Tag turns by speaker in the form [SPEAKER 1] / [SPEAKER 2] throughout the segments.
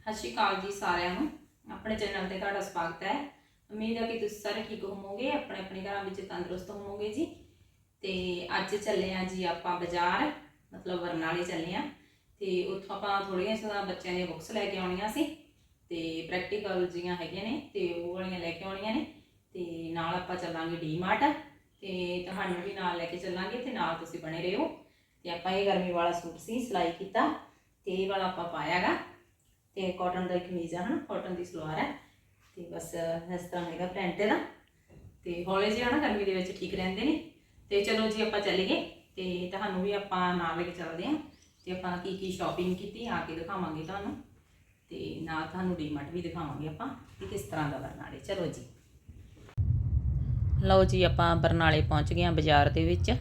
[SPEAKER 1] ਸਤਿ ਸ਼੍ਰੀ ਅਕਾਲ ਜੀ ਸਾਰਿਆਂ ਨੂੰ। ਆਪਣੇ ਚੈਨਲ ਤੇ ਤੁਹਾਡਾ ਸਵਾਗਤ ਹੈ। ਉਮੀਦ ਹੈ ਕਿ ਤੁਸੀਂ ਸਾਰੇ ਠੀਕ ਹੋਵੋਗੇ, ਆਪਣੇ ਆਪਣੇ ਘਰਾਂ ਵਿੱਚ ਤੰਦਰੁਸਤ ਹੋਵੋਗੇ ਜੀ। ਤੇ ਅੱਜ ਚੱਲੇ ਆ ਜੀ ਆਪਾਂ ਬਾਜ਼ਾਰ, ਮਤਲਬ ਬਰਨਾਲੇ ਚੱਲੇ ਆ ਤੇ ਉੱਥੋਂ ਆਪਾਂ ਥੋੜੀਆਂ ਜਿਹਾ ਬੱਚਿਆਂ ਦੀਆਂ ਬੁੱਕਸ ਲੈ ਕੇ ਆਉਣੀਆਂ ਸੀ। ਤੇ ਪ੍ਰੈਕਟੀਕਲ ਜੀਆਂ ਹੈਗੀਆਂ ਨੇ ਤੇ ਉਹ ਵਾਲੀਆਂ ਲੈ ਕੇ ਆਉਣੀਆਂ ਨੇ। ਤੇ ਨਾਲ ਆਪਾਂ ਚੱਲਾਂਗੇ ਡੀਮਾਰਟ ਤੇ ਤੁਹਾਨੂੰ ਵੀ ਨਾਲ ਲੈ ਕੇ ਚੱਲਾਂਗੇ ਤੇ ਨਾਲ ਤੁਸੀਂ ਬਣੇ ਰਹੋ। ਤੇ ਆਪਾਂ ਇਹ ਗਰਮੀ ਵਾਲਾ ਸੂਟ ਸੀ, ਸਿਲਾਈ ਕੀਤਾ। ਤੇ ਇਹ ਵਾਲਾ ਆਪਾਂ ਪਾਇਆਗਾ ਤੇ ਕਾਟਨ ਦਾ ਕਮੀਜ਼ ਆ ਹਨਾ ਕਾਟਨ ਦੀ ਸਲਵਾਰ ਹੈ ਤੇ ਬਸ, ਇਸ ਤਰ੍ਹਾਂ ਹੈਗਾ ਪ੍ਰਿੰਟ ਦਾ ਤੇ ਹੌਲੇ ਜਿਹੇ ਨਾ ਗਰਮੀ ਦੇ ਵਿੱਚ ਠੀਕ ਰਹਿੰਦੇ ਨੇ। ਤੇ ਚਲੋ ਜੀ, ਆਪਾਂ ਚੱਲੀਏ। ਤੇ ਤੁਹਾਨੂੰ ਵੀ ਆਪਾਂ ਨਾਲ ਲੈ ਕੇ ਚੱਲਦੇ ਹਾਂ। ਤੇ ਆਪਾਂ ਕੀ ਕੀ ਸ਼ਾਪਿੰਗ ਕੀਤੀ, ਆ ਕੇ ਦਿਖਾਵਾਂਗੇ ਤੁਹਾਨੂੰ। ਤੇ ਨਾਲ ਤੁਹਾਨੂੰ ਡੀਮਾਰਟ ਵੀ ਦਿਖਾਵਾਂਗੇ ਆਪਾਂ ਕਿ ਕਿਸ ਤਰ੍ਹਾਂ ਦਾ ਬਰਨਾਲੇ। ਚਲੋ ਜੀ। ਲਓ ਜੀ, ਆਪਾਂ ਬਰਨਾਲੇ ਪਹੁੰਚ ਗਏ ਹਾਂ ਬਾਜ਼ਾਰ ਦੇ ਵਿੱਚ।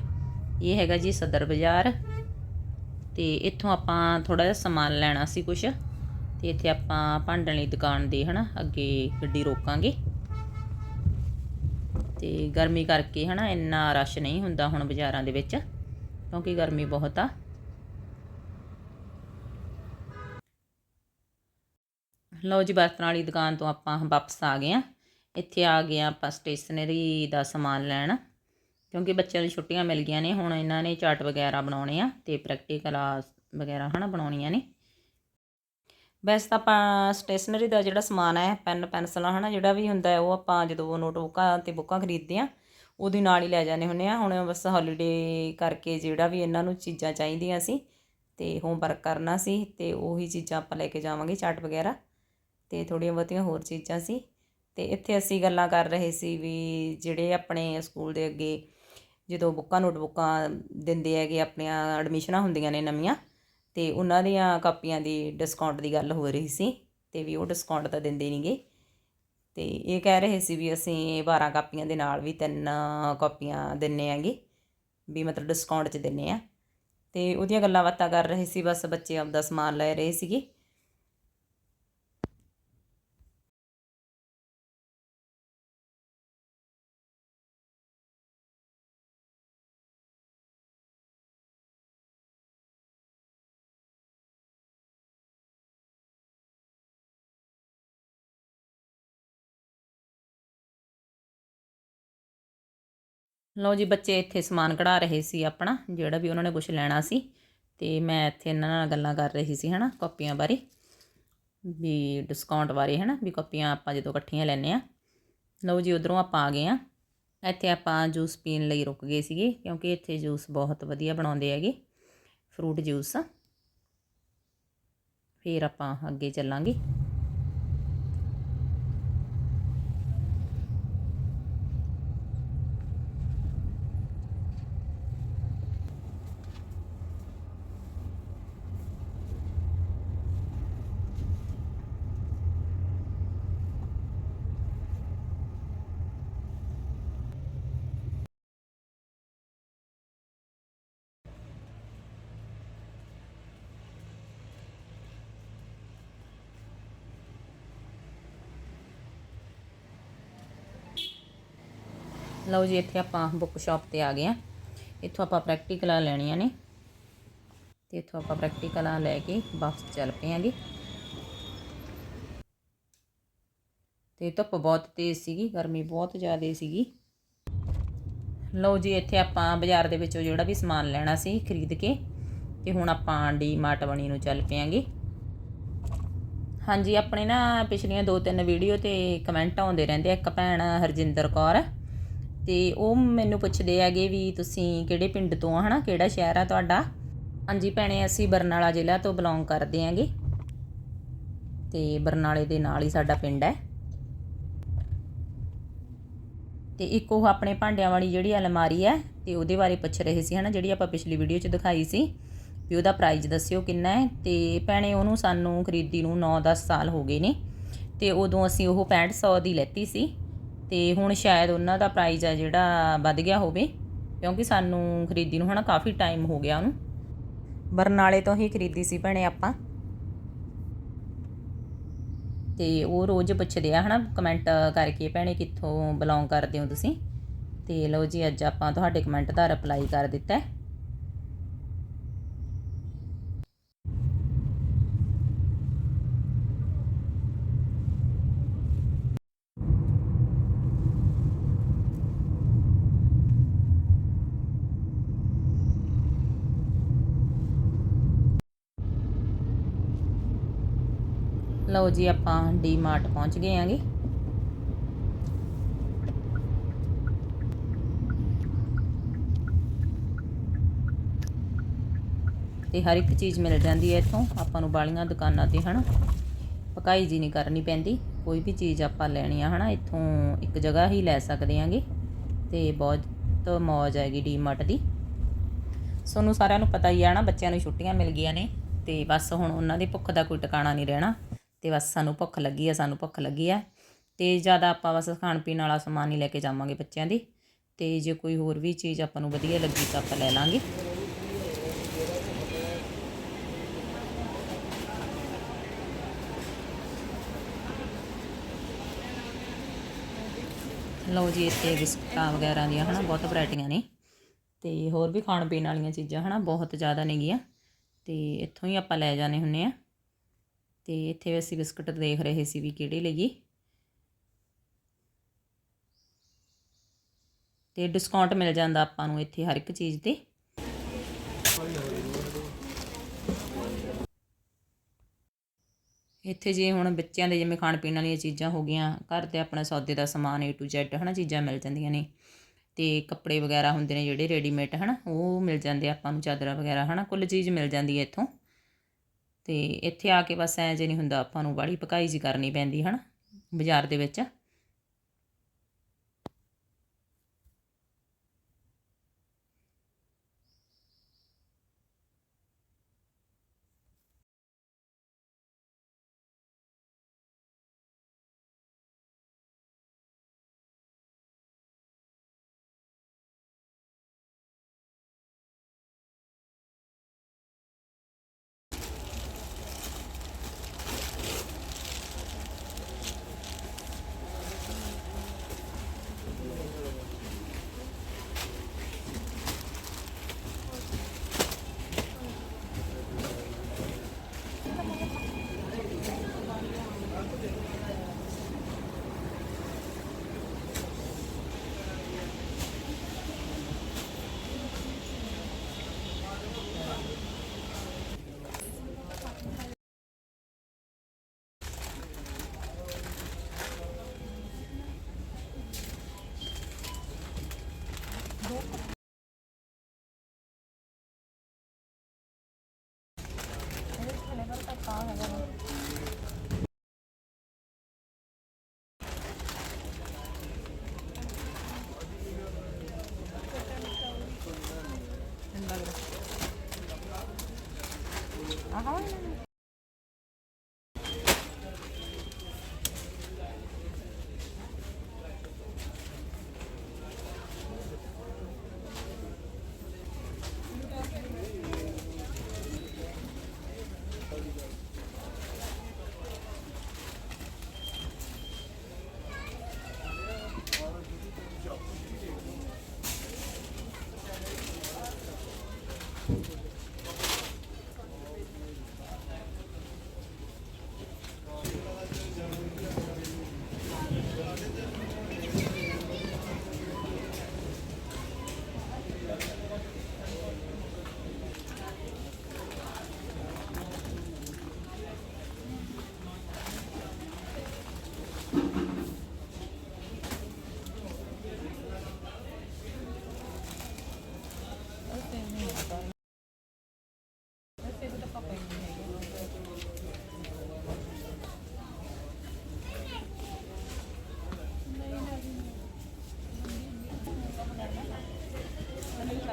[SPEAKER 1] ਇਹ ਹੈਗਾ ਜੀ ਸਦਰ ਬਾਜ਼ਾਰ। ਤੇ ਇੱਥੋਂ ਆਪਾਂ ਥੋੜਾ ਜਿਹਾ ਸਮਾਨ ਲੈਣਾ ਸੀ ਕੁਝ ਤੇ ਇੱਥੇ ਆਪਾਂ ਭਾਂਡਣ ਲਈ ਦੁਕਾਨ ਦੇ, ਹਨਾ, ਅੱਗੇ ਗੱਡੀ ਰੋਕਾਂਗੇ। ਤੇ ਗਰਮੀ ਕਰਕੇ, ਹਨਾ, ਇੰਨਾ ਰਸ਼ ਨਹੀਂ ਹੁੰਦਾ ਹੁਣ ਬਾਜ਼ਾਰਾਂ ਦੇ ਵਿੱਚ, ਕਿਉਂਕਿ ਗਰਮੀ ਬਹੁਤ ਆ। ਲਓ ਜੀ, ਬਰਤਨਾਂ ਵਾਲੀ ਦੁਕਾਨ ਤੋਂ ਆਪਾਂ ਵਾਪਸ ਆ ਗਏ ਆ ਇੱਥੇ ਆ ਗਏ ਆ ਆਪਾਂ ਸਟੇਸ਼ਨਰੀ ਦਾ ਸਮਾਨ ਲੈਣ, ਕਿਉਂਕਿ ਬੱਚਿਆਂ ਨੂੰ ਛੁੱਟੀਆਂ ਮਿਲ ਗਈਆਂ ਨੇ, ਹੁਣ ਇਹਨਾਂ ਨੇ ਚਾਰਟ ਵਗੈਰਾ ਬਣਾਉਣੇ ਆ ਤੇ ਪ੍ਰੈਕਟੀਕਲ ਵਗੈਰਾ, ਹਨਾ, ਬਣਾਉਣੀਆਂ ਨੇ। ਵੈਸੇ ਤਾਂ ਆਪਾਂ ਸਟੇਸ਼ਨਰੀ ਦਾ ਜਿਹੜਾ ਸਮਾਨ ਹੈ, ਪੈਨ, ਪੈਨਸਲਾਂ ਹਨਾ, ਜਿਹੜਾ ਵੀ ਹੁੰਦਾ ਉਹ ਆਪਾਂ ਜਦੋਂ ਨੋਟਬੁੱਕਾਂ ਤੇ ਬੁੱਕਾਂ ਖਰੀਦਦੇ ਆ ਉਹਦੇ ਨਾਲ ਹੀ ਲੈ ਜਾਂਦੇ ਹੁੰਦੇ ਆ ਹੁਣ ਬਸ ਹੌਲੀਡੇ ਕਰਕੇ ਜਿਹੜਾ ਵੀ ਇਹਨਾਂ ਨੂੰ ਚੀਜ਼ਾਂ ਚਾਹੀਦੀਆਂ ਸੀ ਤੇ ਹੋਮਵਰਕ ਕਰਨਾ ਸੀ ਤੇ ਉਹੀ ਚੀਜ਼ਾਂ ਆਪਾਂ ਲੈ ਕੇ ਜਾਵਾਂਗੇ, ਚਾਟ ਵਗੈਰਾ ਤੇ ਥੋੜੀਆਂ ਬਹੁਤੀਆਂ ਹੋਰ ਚੀਜ਼ਾਂ ਸੀ। ਤੇ ਇੱਥੇ ਅਸੀਂ ਗੱਲਾਂ ਕਰ ਰਹੇ ਸੀ ਵੀ ਜਿਹੜੇ ਆਪਣੇ ਸਕੂਲ ਦੇ ਅੱਗੇ ਜਦੋਂ ਬੁੱਕਾਂ ਨੋਟਬੁੱਕਾਂ ਦਿੰਦੇ ਹੈਗੇ, ਆਪਣੀਆਂ ਐਡਮਿਸ਼ਨਾਂ ਹੁੰਦੀਆਂ ਨੇ ਨਵੀਆਂ ਤੇ ਉਹਨਾਂ ਦੀਆਂ ਕਾਪੀਆਂ ਦੀ ਡਿਸਕਾਊਂਟ ਦੀ ਗੱਲ ਹੋ ਰਹੀ ਸੀ ਤੇ ਵੀ ਉਹ ਡਿਸਕਾਊਂਟ ਤਾਂ ਦਿੰਦੇ ਨਹੀਂਗੇ ਤੇ ਇਹ ਕਹਿ ਰਹੇ ਸੀ ਵੀ ਅਸੀਂ 12 ਕਾਪੀਆਂ ਦੇ ਨਾਲ ਵੀ ਤਿੰਨ ਕਾਪੀਆਂ ਦਿੰਨੇ ਆਂਗੇ ਵੀ ਮਤਲਬ ਡਿਸਕਾਊਂਟ 'ਚ ਦਿੰਨੇ ਆ। ਤੇ ਉਹਦੀਆਂ ਗੱਲਾਂ ਬਾਤਾਂ ਕਰ ਰਹੇ ਸੀ, ਬਸ ਬੱਚੇ ਆਪਦਾ ਸਮਾਨ ਲੈ ਰਹੇ ਸੀਗੇ। ਲਓ ਜੀ, ਬੱਚੇ ਇੱਥੇ ਸਮਾਨ ਕਢਾ ਰਹੇ ਸੀ ਆਪਣਾ, ਜਿਹੜਾ ਵੀ ਉਹਨਾਂ ਨੇ ਕੁਝ ਲੈਣਾ ਸੀ। ਤੇ ਮੈਂ ਇੱਥੇ ਇਹਨਾਂ ਨਾਲ ਗੱਲਾਂ ਕਰ ਰਹੀ ਸੀ, ਹਨਾ, ਕਾਪੀਆਂ ਬਾਰੇ। ਵੀ ਡਿਸਕਾਊਂਟ ਬਾਰੇ, ਹਨਾ, ਵੀ ਕਾਪੀਆਂ ਆਪਾਂ ਜਦੋਂ ਇਕੱਠੀਆਂ ਲੈਨੇ ਆ ਲਓ ਜੀ, ਉਧਰੋਂ ਆਪਾਂ ਆ ਗਏ ਆ ਇੱਥੇ ਆਪਾਂ ਜੂਸ ਪੀਣ ਲਈ ਰੁਕ ਗਏ ਸੀਗੇ, ਕਿਉਂਕਿ ਇੱਥੇ ਜੂਸ ਬਹੁਤ ਵਧੀਆ ਬਣਾਉਂਦੇ ਹੈਗੇ ਫਰੂਟ ਜੂਸ ਫਿਰ ਆਪਾਂ ਅੱਗੇ ਚੱਲਾਂਗੇ। ਲਓ ਜੀ, ਇੱਥੇ ਆਪਾਂ ਬੁੱਕ ਸ਼ਾਪ ਤੇ ਆ ਗਏ ਆ ਇੱਥੋਂ ਆਪਾਂ ਪ੍ਰੈਕਟੀਕਲਾਂ ਲੈਣੀਆਂ ਨੇ। ਤੇ ਇੱਥੋਂ ਆਪਾਂ ਪ੍ਰੈਕਟੀਕਲਾਂ ਲੈ ਕੇ ਵਾਪਸ ਚੱਲ ਪਏ ਆਂਗੇ। ਤੇ ਧੁੱਪ ਬਹੁਤ ਤੇਜ਼ ਸੀਗੀ, ਗਰਮੀ ਬਹੁਤ ਜ਼ਿਆਦਾ ਸੀਗੀ। ਲਓ ਜੀ, ਇੱਥੇ ਆਪਾਂ ਬਾਜ਼ਾਰ ਦੇ ਵਿੱਚੋਂ ਜਿਹੜਾ ਵੀ ਸਮਾਨ ਲੈਣਾ ਸੀ ਖਰੀਦ ਕੇ, ਤੇ ਹੁਣ ਆਪਾਂ ਡੀ ਮਾਰਟ ਬਣੀ ਨੂੰ ਚੱਲ ਪਿਆਂਗੇ ਹਾਂਜੀ, ਆਪਣੇ ਨਾ ਪਿਛਲੀਆਂ ਦੋ ਤਿੰਨ ਵੀਡੀਓ ਤੇ ਕਮੈਂਟ ਆਉਂਦੇ ਰਹਿੰਦੇ ਆ। ਇੱਕ ਭੈਣ ਹਰਜਿੰਦਰ ਕੌਰ ਤੇ ਉਹ ਮੈਨੂੰ ਪੁੱਛਦੇ ਹੈਗੇ ਵੀ ਤੁਸੀਂ ਕਿਹੜੇ ਪਿੰਡ ਤੋਂ ਆ, ਹਨਾ? ਕਿਹੜਾ ਸ਼ਹਿਰ ਆ ਤੁਹਾਡਾ? ਹਾਂਜੀ ਭੈਣੇ, ਅਸੀਂ ਬਰਨਾਲਾ ਜ਼ਿਲ੍ਹਾ ਤੋਂ ਬਿਲੋਂਗ ਕਰਦੇ ਆਂਗੇ ਤੇ ਬਰਨਾਲੇ ਦੇ ਨਾਲ ਹੀ ਸਾਡਾ ਪਿੰਡ ਹੈ। ਤੇ ਇੱਕ ਉਹ ਆਪਣੇ ਭਾਂਡਿਆਂ ਵਾਲੀ ਜਿਹੜੀ ਅਲਮਾਰੀ ਹੈ, ਤੇ ਉਹਦੇ ਬਾਰੇ ਪੁੱਛ ਰਹੇ ਸੀ, ਹਨਾ, ਜਿਹੜੀ ਆਪਾਂ ਪਿਛਲੀ ਵੀਡੀਓ 'ਚ ਦਿਖਾਈ ਸੀ, ਵੀ ਉਹਦਾ ਪ੍ਰਾਈਸ ਦੱਸਿਓ ਕਿੰਨਾ ਹੈ। ਤੇ ਭੈਣੇ, ਉਹਨੂੰ ਸਾਨੂੰ ਖਰੀਦੀ ਨੂੰ 9-10 ਸਾਲ ਹੋ ਗਏ ਨੇ। ਤੇ ਉਦੋਂ ਅਸੀਂ ਉਹ 6500 ਦੀ ਲੈਤੀ ਸੀ। ਤੇ ਹੁਣ ਸ਼ਾਇਦ ਉਹਨਾਂ ਦਾ ਪ੍ਰਾਈਸ ਆ ਜਿਹੜਾ ਵੱਧ ਗਿਆ ਹੋਵੇ ਕਿਉਂਕਿ ਸਾਨੂੰ ਖਰੀਦੀ ਨੂੰ ਹਨਾ ਕਾਫੀ ਟਾਈਮ ਹੋ ਗਿਆ ਉਹਨੂੰ। ਬਰਨਾਲੇ ਤੋਂ ਹੀ ਖਰੀਦੀ ਸੀ ਭੈਣੇ ਆਪਾਂ। ਤੇ ਉਹ ਰੋਜ਼ ਪੁੱਛਦੇ ਆ ਹਨਾ ਕਮੈਂਟ ਕਰਕੇ ਭੈਣੇ ਕਿੱਥੋਂ ਬਿਲੋਂਗ ਕਰਦੇ ਹੋ ਤੁਸੀਂ? ਤੇ ਲਓ ਜੀ ਅੱਜ ਆਪਾਂ ਤੁਹਾਡੇ ਕਮੈਂਟ ਦਾ ਰਿਪਲਾਈ ਕਰ ਦਿੱਤਾ ਹੈ। ਲਓ ਜੀ ਆਪਾਂ ਡੀ ਮਾਰਟ ਪਹੁੰਚ ਗਏ ਆਂਗੇ। ਤੇ ਹਰ ਇੱਕ ਚੀਜ਼ ਮਿਲ ਜਾਂਦੀ ਹੈ ਇੱਥੋਂ। ਆਪਾਂ ਨੂੰ ਬਾਲੀਆਂ ਦੁਕਾਨਾਂ ਤੇ, ਹਨਾ। ਪਕਾਈ ਜੀ ਨਹੀਂ ਕਰਨੀ ਪੈਂਦੀ। ਕੋਈ ਵੀ ਚੀਜ਼ ਆਪਾਂ ਲੈਣੀ ਆ, ਹਨਾ। ਇੱਥੋਂ ਇੱਕ ਜਗ੍ਹਾ ਹੀ ਲੈ ਸਕਦੇ ਆਂਗੇ। ਤੇ ਬਹੁਤ ਮੌਜ ਆਏਗੀ ਡੀਮਾਰਟ ਦੀ। ਸੋਨੂੰ ਸਾਰਿਆਂ ਨੂੰ ਪਤਾ ਹੀ ਆ ਨਾ ਬੱਚਿਆਂ ਨੂੰ ਛੁੱਟੀਆਂ ਮਿਲ ਗਈਆਂ ਨੇ। ਤੇ ਬਸ ਹੁਣ ਉਹਨਾਂ ਦੀ ਭੁੱਖ ਦਾ ਕੋਈ ਟਿਕਾਣਾ ਨਹੀਂ ਰਹਿਣਾ। ਤੇ ਬਸ ਸਾਨੂੰ ਭੁੱਖ ਲੱਗੀ ਆ, ਸਾਨੂੰ ਭੁੱਖ ਲੱਗੀ ਆ। ਤੇ ਜ਼ਿਆਦਾ ਆਪਾਂ ਬਸ ਖਾਣ ਪੀਣ ਵਾਲਾ ਸਮਾਨ ਹੀ ਲੈ ਕੇ ਜਾਵਾਂਗੇ ਬੱਚਿਆਂ ਦੀ। ਤੇ ਜੇ ਕੋਈ ਹੋਰ ਵੀ ਚੀਜ਼ ਆਪਾਂ ਨੂੰ ਵਧੀਆ ਲੱਗੀ ਤਾਂ ਆਪਾਂ ਲੈ ਲਾਂਗੇ। ਲਓ ਜੀ, ਇੱਥੇ ਬਿਸਕਟਾਂ ਵਗੈਰਾ ਦੀਆਂ ਹਨਾ, ਬਹੁਤ ਵੈਰਾਈਟੀਆਂ ਨੇ। ਤੇ ਹੋਰ ਵੀ ਖਾਣ ਪੀਣ ਵਾਲੀਆਂ ਚੀਜ਼ਾਂ ਹਨਾ, ਬਹੁਤ ਜ਼ਿਆਦਾ ਨੇਗੀਆਂ। ਤੇ ਇੱਥੋਂ ਹੀ ਆਪਾਂ ਲੈ ਜਾਣੇ ਹੁੰਨੇ ਆ। ਤੇ ਇੱਥੇ ਅਸੀਂ ਬਿਸਕਟ ਦੇਖ ਰਹੇ ਸੀ ਵੀ ਕਿਹੜੇ ਲਈਏ। ਤੇ ਡਿਸਕਾਊਂਟ ਮਿਲ ਜਾਂਦਾ ਆਪਾਂ ਨੂੰ ਇੱਥੇ ਹਰ ਇੱਕ ਚੀਜ਼ ਤੇ। ਇੱਥੇ ਜੇ ਹੁਣ ਬੱਚਿਆਂ ਦੇ ਜਿਵੇਂ ਖਾਣ ਪੀਣ ਵਾਲੀਆਂ ਚੀਜ਼ਾਂ ਹੋ ਗਈਆਂ, ਘਰ ਤੇ ਆਪਣਾ ਸੌਦੇ ਦਾ ਸਮਾਨ A to Z ਹਨਾ ਚੀਜ਼ਾਂ ਮਿਲ ਜਾਂਦੀਆਂ ਨੇ। ਤੇ ਕੱਪੜੇ ਵਗੈਰਾ ਹੁੰਦੇ ਨੇ ਜਿਹੜੇ ਰੈਡੀਮੇਡ ਹਨਾ, ਉਹ ਮਿਲ ਜਾਂਦੇ ਆਪਾਂ ਨੂੰ ਚਾਦਰਾਂ ਵਗੈਰਾ ਹਨਾ, ਕੁੱਲ ਚੀਜ਼ ਮਿਲ ਜਾਂਦੀ ਹੈ ਇੱਥੋਂ। ਤੇ ਇੱਥੇ ਆ ਕੇ ਬਸ ਐਂ ਜੇ ਨਹੀਂ ਹੁੰਦਾ ਆਪਾਂ ਨੂੰ ਬਾੜੀ ਪਕਾਈ ਜੀ ਕਰਨੀ ਪੈਂਦੀ, ਹਨਾ? ਬਾਜ਼ਾਰ ਦੇ ਵਿੱਚ।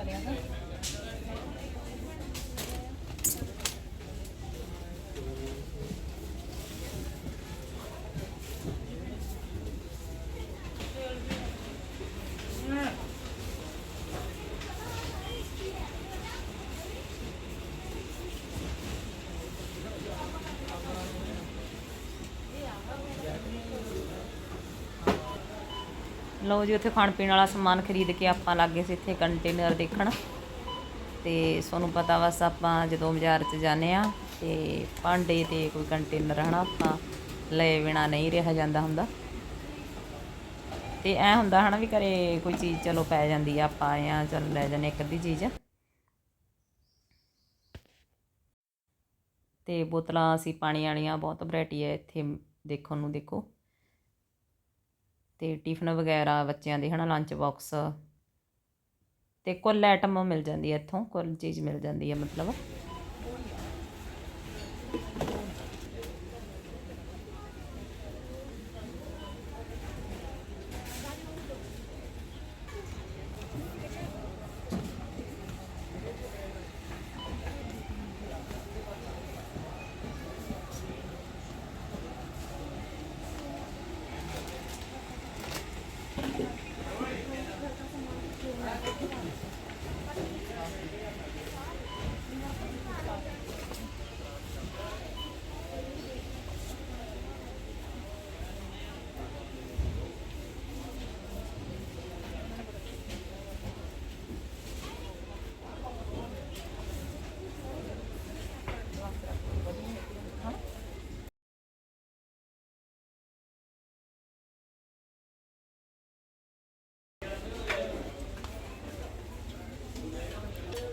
[SPEAKER 1] Gracias. ਲਓ ਜੀ, ਉੱਥੇ ਖਾਣ ਪੀਣ ਵਾਲਾ ਸਮਾਨ ਖਰੀਦ ਕੇ ਆਪਾਂ ਲੱਗੇ ਸੀ ਇੱਥੇ ਕੰਟੇਨਰ ਦੇਖਣ। ਤੇ ਤੁਹਾਨੂੰ ਪਤਾ ਬਸ ਆਪਾਂ ਜਦੋਂ ਬਾਜ਼ਾਰ 'ਚ ਜਾਂਦੇ ਆ ਤੇ ਭਾਂਡੇ ਤੇ ਕੋਈ ਕੰਟੇਨਰ ਹਨਾ, ਆਪਾਂ ਲਏ ਬਿਨਾ ਨਹੀਂ ਰਿਹਾ ਜਾਂਦਾ ਹੁੰਦਾ। ਤੇ ਐ ਹੁੰਦਾ ਹਨਾ ਵੀ ਘਰੇ ਕੋਈ ਚੀਜ਼ ਚਲੋ ਪੈ ਜਾਂਦੀ ਆ, ਆਪਾਂ ਆਏ ਆ ਚਲ ਲੈ ਜਾਂਦੇ ਇੱਕ ਅੱਧੀ ਚੀਜ਼। ਤੇ ਬੋਤਲਾਂ ਅਸੀਂ ਪਾਣੀ ਵਾਲੀਆਂ, ਬਹੁਤ ਵੈਰਾਈਟੀ ਹੈ ਇੱਥੇ ਦੇਖਣ ਨੂੰ ਦੇਖੋ। ਤੇ ਟਿਫਨ ਵਗੈਰਾ ਬੱਚਿਆਂ ਦੇ, ਹਨਾ ਲੰਚ ਬਾਕਸ ਤੇ ਕੁੱਲ ਆਈਟਮ ਮਿਲ ਜਾਂਦੀ ਹੈ ਇੱਥੋਂ, ਕੁੱਲ ਚੀਜ਼ ਮਿਲ ਜਾਂਦੀ ਹੈ, ਮਤਲਬ।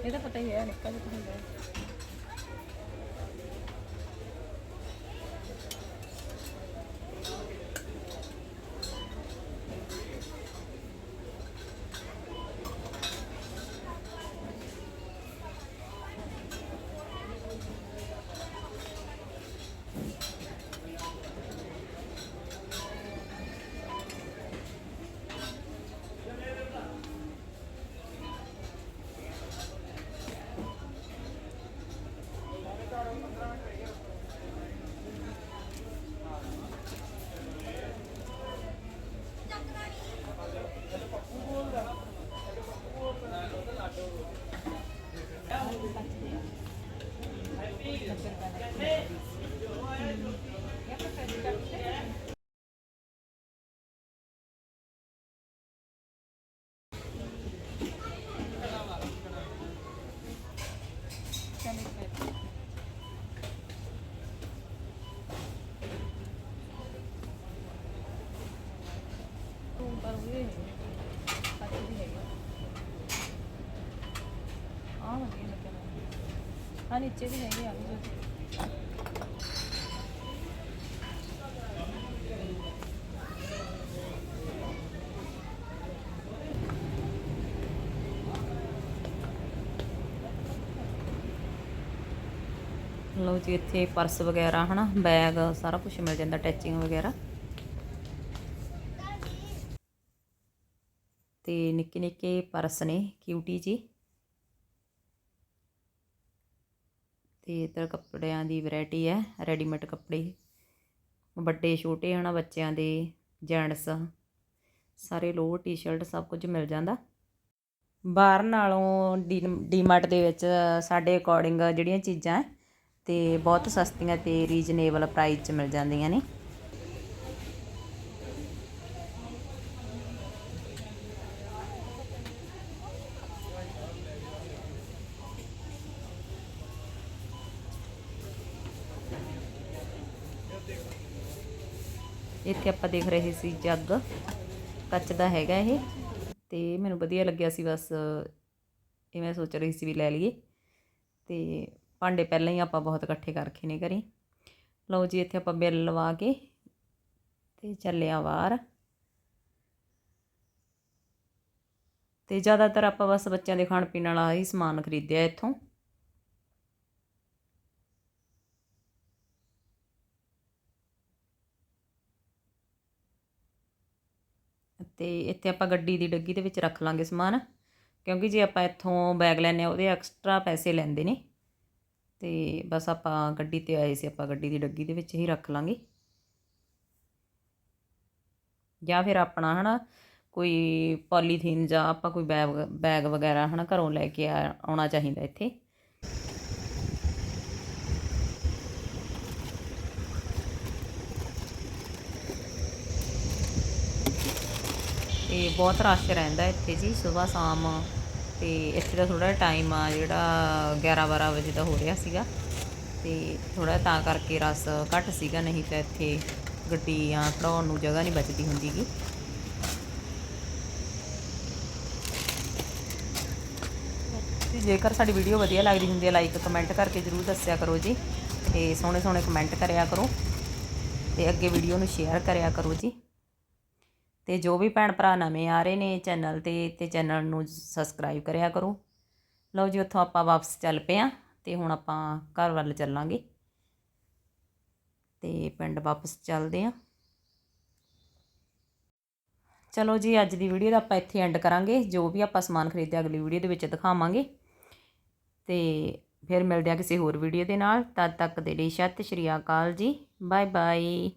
[SPEAKER 2] ਇਹਦਾ ਪਤਾ ਹੀ ਹੈ ਨਿੱਕਾ ਜਿਹਾ ਹੁੰਦਾ ਤੂੰ ਪਰ ਉਹ ਇਹ ਕੱਚ ਦੀ ਹੈਗੀ ਆ ਵਧੀਆ ਲੱਗਿਆ ਹਾਂ ਨੀਚੇ ਵੀ ਹੈਗੇ
[SPEAKER 1] ਲਓ ਜੀ, ਇੱਥੇ ਪਰਸ ਵਗੈਰਾ, ਹਨਾ, ਬੈਗ, ਸਾਰਾ ਕੁਝ ਮਿਲ ਜਾਂਦਾ, ਟੈਚਿੰਗ ਵਗੈਰਾ। ਤੇ ਨਿੱਕੇ ਨਿੱਕੇ ਪਰਸ ਨੇ, ਕਿਊਟੀ ਜੀ। ਤੇ ਇਧਰ ਕੱਪੜਿਆਂ ਦੀ ਵੈਰਾਈਟੀ ਹੈ, ਰੈਡੀਮੇਡ ਕੱਪੜੇ। ਵੱਡੇ, ਛੋਟੇ ਹਨਾ, ਬੱਚਿਆਂ ਦੇ ਜੈਂਟਸ, ਸਾਰੇ ਲੋਅਰ ਟੀ-ਸ਼ਰਟ ਸਭ ਕੁਝ ਮਿਲ ਜਾਂਦਾ। ਬਾਹਰ ਨਾਲੋਂ ਡੀਮਾਰਟ ਦੇ ਵਿੱਚ ਸਾਡੇ ਅਕੋਰਡਿੰਗ ਜਿਹੜੀਆਂ ਚੀਜ਼ਾਂ ਹੈ, ਤੇ ਬਹੁਤ ਸਸਤੀਆਂ ਤੇ ਰੀਜਨੇਬਲ ਪ੍ਰਾਈਸ 'ਚ ਮਿਲ ਜਾਂਦੀਆਂ ਨੇ। ਇੱਥੇ ਆਪਾਂ ਦੇਖ ਰਹੇ ਸੀ ਜੱਗ। ਕੱਚ ਦਾ ਹੈਗਾ ਇਹ। ਤੇ ਮੈਨੂੰ ਵਧੀਆ ਲੱਗਿਆ ਸੀ ਬਸ ਇਹ ਮੈਂ ਸੋਚ ਰਹੀ ਸੀ ਵੀ ਲੈ ਲਈਏ। ਤੇ ਭਾਂਡੇ ਪਹਿਲਾਂ ਹੀ ਆਪਾਂ ਬਹੁਤ ਇਕੱਠੇ ਕਰ ਰੱਖੇ ਨੇ ਘਰੇ। ਲਓ ਜੀ, ਇੱਥੇ ਆਪਾਂ ਬਿੱਲ ਲਵਾ ਕੇ ਤੇ ਚੱਲਿਆ ਬਾਹਰ। ਤੇ ਜ਼ਿਆਦਾਤਰ ਆਪਾਂ ਬਸ ਬੱਚਿਆਂ ਦੇ ਖਾਣ ਪੀਣ ਵਾਲਾ ਹੀ ਸਮਾਨ ਖਰੀਦਿਆ ਇੱਥੋਂ। ਤੇ ਇੱਥੇ ਆਪਾਂ ਗੱਡੀ ਦੀ ਡੱਗੀ ਦੇ ਵਿੱਚ ਰੱਖ ਲਾਂਗੇ ਸਮਾਨ, ਕਿਉਂਕਿ ਜੇ ਆਪਾਂ ਇੱਥੋਂ ਬੈਗ ਲੈਨੇ ਆ ਉਹਦੇ ਐਕਸਟਰਾ ਪੈਸੇ ਲੈਂਦੇ ਨੇ। ਤੇ ਬਸ ਆਪਾਂ ਗੱਡੀ ਤੇ ਆਏ ਸੀ, ਆਪਾਂ ਗੱਡੀ ਦੀ ਡੱਗੀ ਦੇ ਵਿੱਚ ਹੀ ਰੱਖ ਲਾਂਗੇ। ਜਾਂ ਫਿਰ ਆਪਣਾ ਹਨਾ, ਕੋਈ ਪੋਲੀਥੀਨ ਜਾਂ ਆਪਾਂ ਕੋਈ ਬੈਗ ਬੈਗ ਵਗੈਰਾ ਹਨਾ, ਘਰੋਂ ਲੈ ਕੇ ਆ- ਆਉਣਾ ਚਾਹੀਦਾ ਇੱਥੇ। ਤੇ ਬਹੁਤ ਰਸ਼ ਰਹਿੰਦਾ ਇੱਥੇ ਜੀ, ਸਵੇਰ ਸ਼ਾਮ। ਤੇ ਇੱਥੇ ਦਾ ਥੋੜਾ ਟਾਈਮ ਆ, ਜਿਹੜਾ 11 12 ਵਜੇ ਦਾ ਹੋ ਰਿਹਾ ਸੀਗਾ। ਤੇ ਥੋੜਾ ਤਾਂ ਕਰਕੇ ਰਸ ਘੱਟ ਸੀਗਾ, ਨਹੀਂ ਤਾਂ ਇੱਥੇ ਗੱਡੀਆਂ ਖੜਾਉਣ ਨੂੰ ਜਗ੍ਹਾ ਨਹੀਂ ਬਚਦੀ ਹੁੰਦੀਗੀ ਤੇ ਜੇਕਰ ਸਾਡੀ ਵੀਡੀਓ ਵਧੀਆ ਲੱਗਦੀ ਹੁੰਦੀ ਹੈ ਲਾਈਕ ਕਮੈਂਟ ਕਰਕੇ ਜਰੂਰ ਦੱਸਿਆ ਕਰੋ ਜੀ। ਤੇ ਸੋਹਣੇ ਸੋਹਣੇ ਕਮੈਂਟ ਕਰਿਆ ਕਰੋ। ਤੇ ਅੱਗੇ ਵੀਡੀਓ ਨੂੰ ਸ਼ੇਅਰ ਕਰਿਆ ਕਰੋ ਜੀ। ਤੇ ਜੋ ਵੀ ਭੈਣ ਭਰਾ ਨਵੇਂ ਆ ਰਹੇ ਨੇ ਚੈਨਲ ਤੇ ਤੇ ਚੈਨਲ ਨੂੰ ਸਬਸਕ੍ਰਾਈਬ ਕਰਿਆ ਕਰੋ। ਲਓ ਜੀ, ਉੱਥੋਂ ਆਪਾਂ ਵਾਪਸ ਚੱਲ ਪਏ ਆ ਤੇ ਹੁਣ ਆਪਾਂ ਘਰ ਵੱਲ ਚੱਲਾਂਗੇ। ਤੇ ਪਿੰਡ ਵਾਪਸ ਚੱਲਦੇ ਆ ਚਲੋ ਜੀ, ਅੱਜ ਦੀ ਵੀਡੀਓ ਦਾ ਆਪਾਂ ਇੱਥੇ ਐਂਡ ਕਰਾਂਗੇ। ਜੋ ਵੀ ਆਪਾਂ ਸਮਾਨ ਖਰੀਦਿਆ, ਅਗਲੀ ਵੀਡੀਓ ਦੇ ਵਿੱਚ ਦਿਖਾਵਾਂਗੇ। ਤੇ ਫਿਰ ਮਿਲਦੇ ਆ ਕਿਸੇ ਹੋਰ ਵੀਡੀਓ ਦੇ ਨਾਲ। ਤਦ ਤੱਕ ਦੇ ਲਈ ਸਤਿ ਸ਼੍ਰੀ ਅਕਾਲ ਜੀ। Bye bye